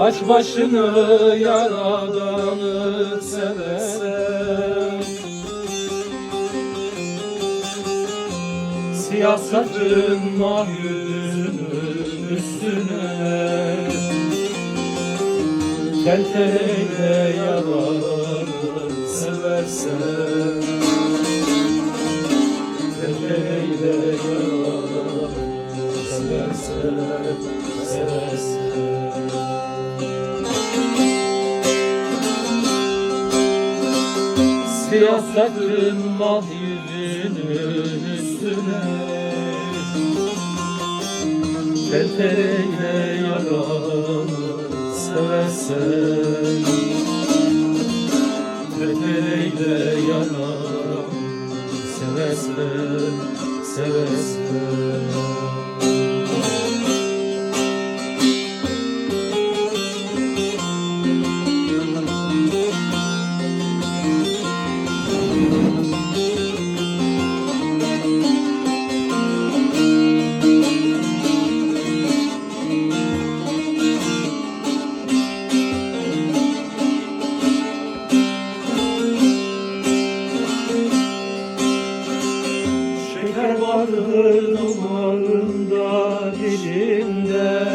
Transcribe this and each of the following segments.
başını yaradanı seversen Siyah saçın mahyünün üstüne. Tel teyle yaradanı seversen Tel teyle yaradanı seversen Seversen Siyah saçın mah yüzünün üstüne. Telteyle yaralı seversen Telteyle yaralı seversen Seversen vardır damarında dilinde.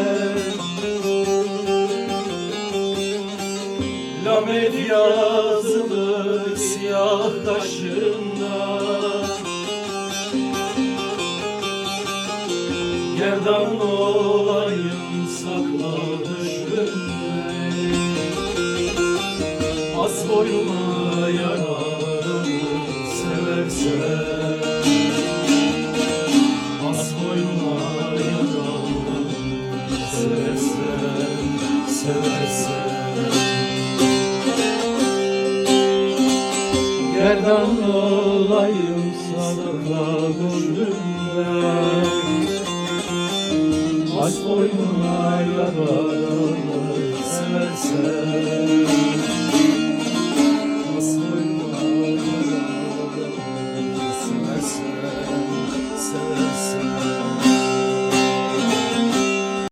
Lamet yazılı siyah kaşında Gerdan olayım sakla düşümde Az boyuna Seversen Gerdan olayım sakla gönlümden Az boyuna yaralı seversen